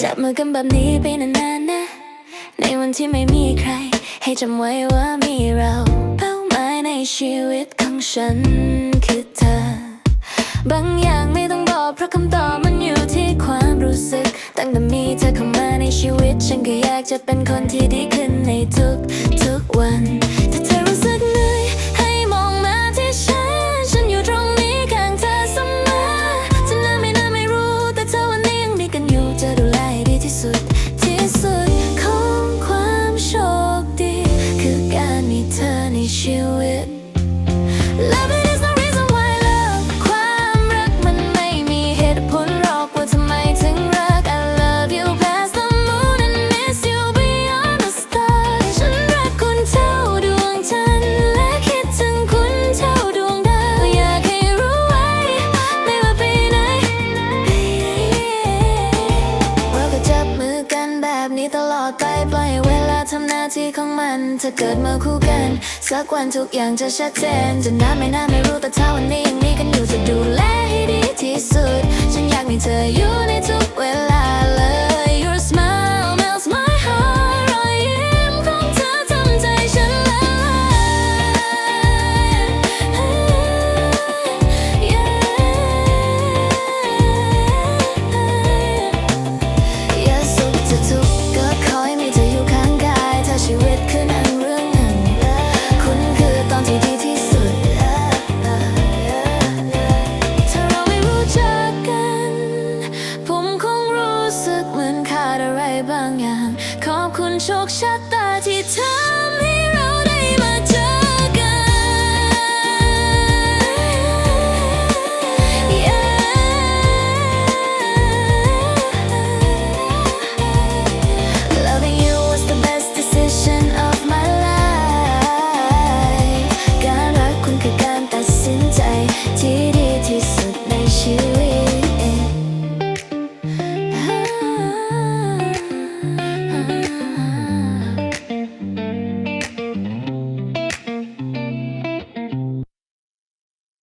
จับมือกันแบบนี้ไปนานๆนะ ในวันที่ไม่มีใคร ให้จำไว้ว่ามีเรา เป้าหมายในชีวิตของฉันคือเธอ บางอย่างไม่ต้องบอกเพราะคำตอบมันอยู่ที่ความรู้สึก ตั้งแต่มีเธอเข้ามาในชีวิต ฉันก็อยากจะเป็นคนที่ดีขึ้นในทุก อใไปปล่อยเวลาทำหน้าที่ของมัน ถ้าเกิดมาคู่กัน สักวันทุกอย่างจะชัดเจน จะนานไม่นานไม่รู้แต่ถ้าวันนี้ยังมีกันอยู่จะดูแลให้ดีที่สุด ฉันอยากมีเธออยู่ใน บางอย่าง ขอบคุณโชคชะตาที่ทำ